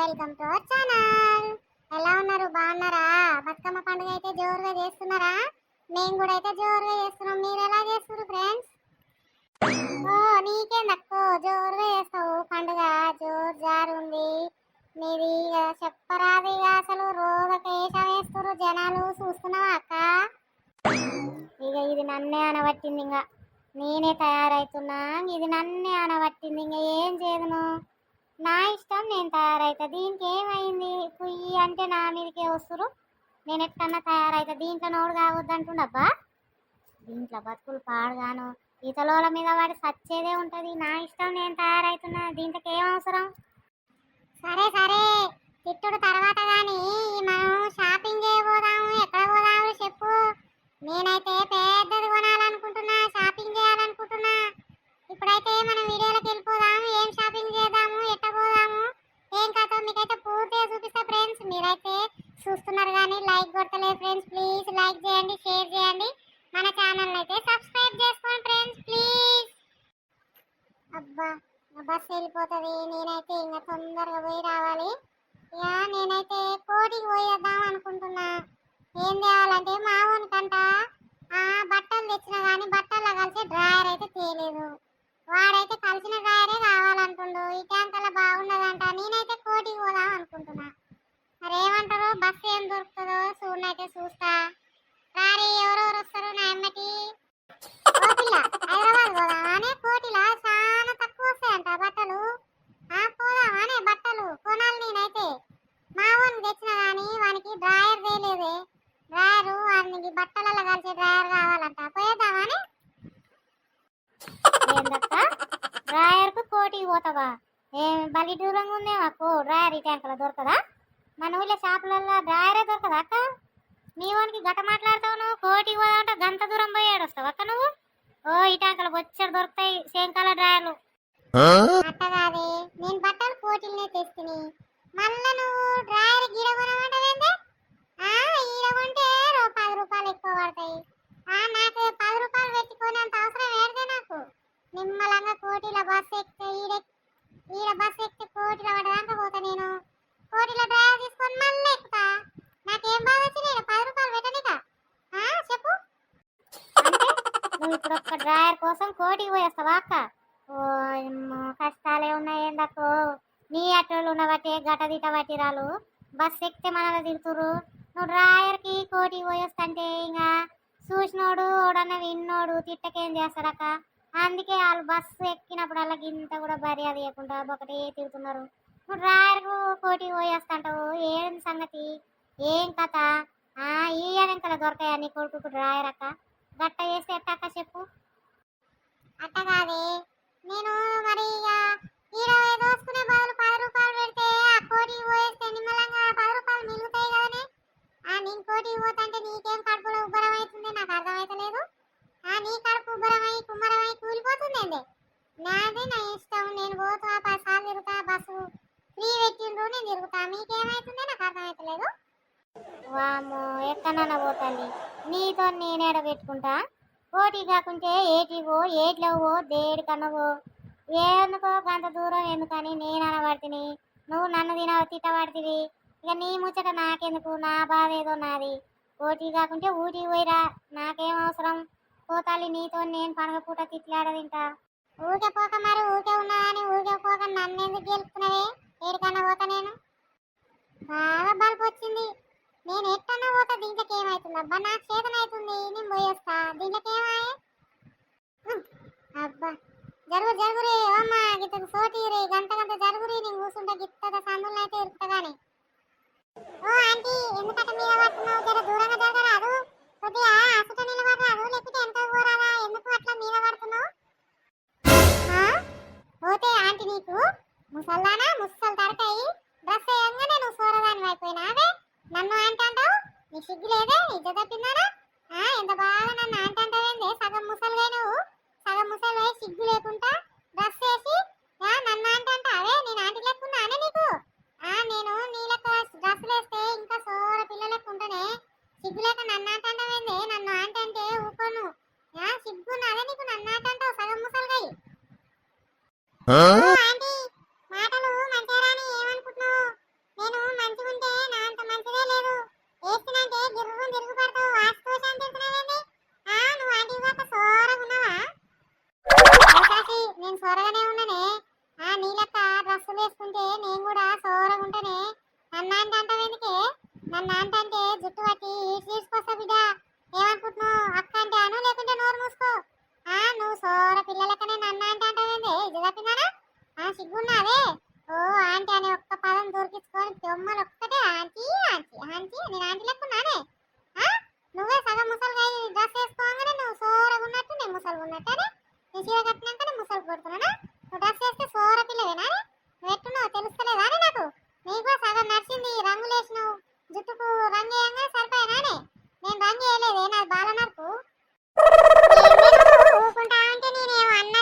Welcome to our channel. ఎలా ఉన్నారు? బాగున్నారా? బతుకమ్మ పండుగ అయితే జోరుగా చేస్తున్నారా? మేము కూడా అయితే జోరుగా చేస్తున్నాం. మీరు ఎలా చేస్తున్నారు ఫ్రెండ్స్ ఓ నీకేందక్కో? జోరుగా చేస్తావు పండుగ. జోరు జారు ఉంది. మీది ఇక అసలు. రోజు వేషం వేస్తున్నారు. జనాలు చూస్తున్నావా అక్క? ఇక ఇది నన్నే అనబట్టింది ఇంకా. నేనే తయారవుతున్నా ఇది నన్నే అనబట్టింది ఇంకా. ఏం చేయదును? నా ఇష్టం నేను తయారవుతా దీనికి ఏమైంది? పుయ్యి అంటే నా మీదకే వస్తురు నేను ఎట్టన్నా తయారవుతా దీంట్లో నోడు కావద్దంటుండబ్బా దీంట్లో బతుకులు పాడుగాను. ఈతలోల మీద వాడి సచ్చేదే ఉంటుంది. నా ఇష్టం నేను తయారవుతున్నా దీంట్లోకి ఏం అవసరం? సరే సరే. చూస్తున్నారు కానీ లైక్ కొట్టలేదు ఫ్రెండ్స్. ప్లీజ్ లైక్ చేయండి షేర్ చేయండి. మన ఛానల్ అయితే సబ్స్క్రైబ్ చేసుకోండి ఫ్రెండ్స్ ప్లీజ్. అబ్బా బస్సు వెళ్ళిపోతుంది. నేనైతే ఇంకా తొందరగా పోయి రావాలి. ఇక నేనైతే కోటికి పోయేద్దాం అనుకుంటున్నా. ఏం చేయాలంటే మా కంట ఆ బట్టలు తెచ్చిన కానీ బట్టల్లో కలిసి డ్రాయర్ అయితే తేలేదు వాడైతే కలిసిన డ్రాయరే కావాలంటుండు ఈ ట్యాంకల బాగున్నదంట నేనైతే కోటికి పోదాం అనుకుంటున్నా మరి ఏమంటారు బస్సు ఏం దొరుకుతుందో అయితే చూస్తా. రారి ఎవరెవరు వస్తారు నా అమ్మకి? కోటిలా హైదరాబాద్ పోదామానే? కోటిలా చాలా తక్కువ వస్తాయంట బట్టలు. ఆ పోదామానే బట్టలు. కొనాలి నేనైతే. మా వాడిని తెచ్చిన కానీ వానికి డ్రాయర్ తేలేదే. డ్రాయరు వానికి బట్టలలో కలిసి డ్రాయర్ కావాలంట. పోయేద్దామానే? ఏందక్క? డ్రాయర్కు కోటికి పోతావా? ఏం బలి దూరంగా ఉందే మాకు డ్రాయర్ ఈ ట్యాంకులో దొరకదా? మన ఊళ్ళో షాపులలో డ్రాయరే దొరకదా అక్క? నీ వానికి గట మాట్లాడతావు నువ్వు? కోటికి పోదామంటే గంట దూరం పోయాడు వస్తావు అక్క నువ్వు? ఓ ఈ ట్యాంకులు బొచ్చడు దొరుకుతాయి సేమ్ కలర్ డ్రాయర్లు నేను బట్టలు కోటిల్నే తెస్తిని. మళ్ళా నువ్వు డ్రాయర్ గీడ కొనమంటావేందే? ఆ ఈడ కొంటే రూ- పది రూపాయలు ఎక్కువ పడతాయి. ఆ నాకు పది రూపాయలు పెట్టుకునేంత అవసరం ఏడితే నాకు? నిమ్మలంగా కోటిల బస్సు ఎక్కితే ఈడ ఈడ బస్సు ఎక్కితే కోటిల పడదాకా పోతా నేను. కోటిల డ్రైవర్ తీసుకొని మళ్ళీ ఎక్కుతా. నాకేం బాధ వచ్చింది ఈడ పది రూపాయలు పెట్టనిక ఆ చెప్పు అంటే నువ్వు ఇప్పుడు ఒక్క డ్రాయర్ కోసం కోటికి పోయేస్తావా అక్క? ఓ కష్టాలే ఉన్నాయి ఏందక్కో. నీ అట్టోళ్ళు ఉన్న బట్టి గట దిట బట్టి బస్ ఎక్కితే మన తిడుతురు నువ్వు డ్రాయర్కి కోటికి పోయేస్తంటే ఇంకా చూసినోడు ఓడన్న విన్నోడు తిట్టకేం చేస్తాడక్క? అందుకే వాళ్ళు బస్సు ఎక్కినప్పుడు వాళ్ళకి ఇంత కూడా మర్యాద ఇవ్వకుండా ఒకటే తిడుతున్నారు. నువ్వు డ్రాయర్కు కోటికి పోయేస్తంటావు. ఏం సంగతి? ఏం కథ? ఆ ఈ దొరకాయా నీ కొడుకు డ్రాయర్ అక్క? గట్ట చేస్తే ఎట్టక్క చెప్పు? అట్ట కాదే. నేను మరి ఇక ఇరవై దోసుకునే బదులు పది రూపాయలు పెడితే ఆ కోటి పోయేస్తే నిమ్మలంగా పది రూపాయలు మిగులుతాయి కదనే. ఆ నేను కోటి పోతుంటే నీకేం కడుపులో ఉబ్బరం అవుతుంది? నాకు అర్థమవుతలేదు ఆ నీ కడుపు ఉబ్బరమై కుమ్మరమై కూలిపోతుందండి నాది నా ఇష్టం. నేను పోతా పది సార్లు తిరుగుతా బస్సు ఫ్రీ పెట్టిండ్రు నేను తిరుగుతా. మీకేమైతుంది? నాకు అర్థమవుతలేదు వామ్మో ఎక్కడన్నా పోతాండి నీతో నేను ఎడబెట్టుకుంటా పోటీ కాకుంటే ఏటివో ఏట్లవో దేడికన్నవో ఎందుకో గంత దూరం ఎందుకని నేను అనబడితిని. నువ్వు నన్ను తిన తిట్టబడితివి. ఇక నీ ముచ్చట నాకెందుకు? నా బాధ ఏదో నాది. పోటీ కాకుంటే ఊటికి పోయిరా. నాకేం అవసరం? పోతాలి నీతో నేను పండుగ పూట తిట్లాడ తింటా. ఊకే పోక మరి ఊకే ఉన్నదని ఊకే పోక నన్ను ఎందుకు గెలుపుకున్నావే ఏడికన్నా పోతా నేను? బాగా బల్బు వచ్చింది నేను ఎట్టన్నా పోతా దీంట్లోకి ఏమవుతుంది అబ్బా నాకు చేతన అవుతుంది నేను పోయేస్తా. దీంట్లోకి ఏమాయే అబ్బా. జరుగు జరుగురే జరుగురి అమ్మ సోటి రే గంట గంట జరుగురి నేను కూర్చుంటే గిత్తద సందులు అయితే కానీ ఓ ఆంటీ ఎందుకంటే మీద పడుతున్నావు జర దూరంగా జరగరా? సిగ్గులేదే సిగ్గు లేదే? ఇజ్జ తప్పిందానా ఆ ఎంత బాగా నన్ను ఆంటీ అంటావేందే? సగం ముసలిగా నువ్వు. సగం ముసలి సిగ్గు లేకుండా డ్రెస్ వేసి నన్ను అంటే అవే నేను ఆంటీ లెక్కున్నానే నీకు? ఆ నేను నీ లెక్క డ్రెస్ వేస్తే ఇంకా సోర పిల్లలకు లెక్క ఉంటానే సిగ్గు లేక నన్ను ఆంటీ అంటావేందే? నన్ను ఆంటీ అంటే ఊకోను ఆ సిగ్గు నాదే నీకు నన్ను అంటావు సగం ముసలిగాయి నేను సోరగానే ఉన్నానే? ఆ నీలక్క డ్రెస్ వేసుకుంటే నేను కూడా సోరగుంటనే నన్ను అంటే అంటావు ఎందుకే? నన్ను అంటే జుట్టు పట్టి తీసుకొస్తా బిడ్డ. ఏమనుకుంటున్నావు? అక్క అంటే అను లేకుంటే నోరు మూసుకో. ఆ నువ్వు సోర పిల్లలకనే నన్ను అంటే అంటావు ఏందే? ఇది తప్పిందానా ఆ సిగ్గున్నావే? ఓ ఆంటీ అనే ఒక్క పదం దొరికించుకొని బొమ్మలు ఒక్క ఎట్టున్నావు తెలుస్తలేదా నాకు? నీకో సగం నడిచింది రంగులేసినావు జుట్టుకు రంగు వేయంగా సరిపోయినానే నేను రంగు వేయలేదే నాది బాల నడుపు ఊరుకుంటా అంటే నేనేమో అన్న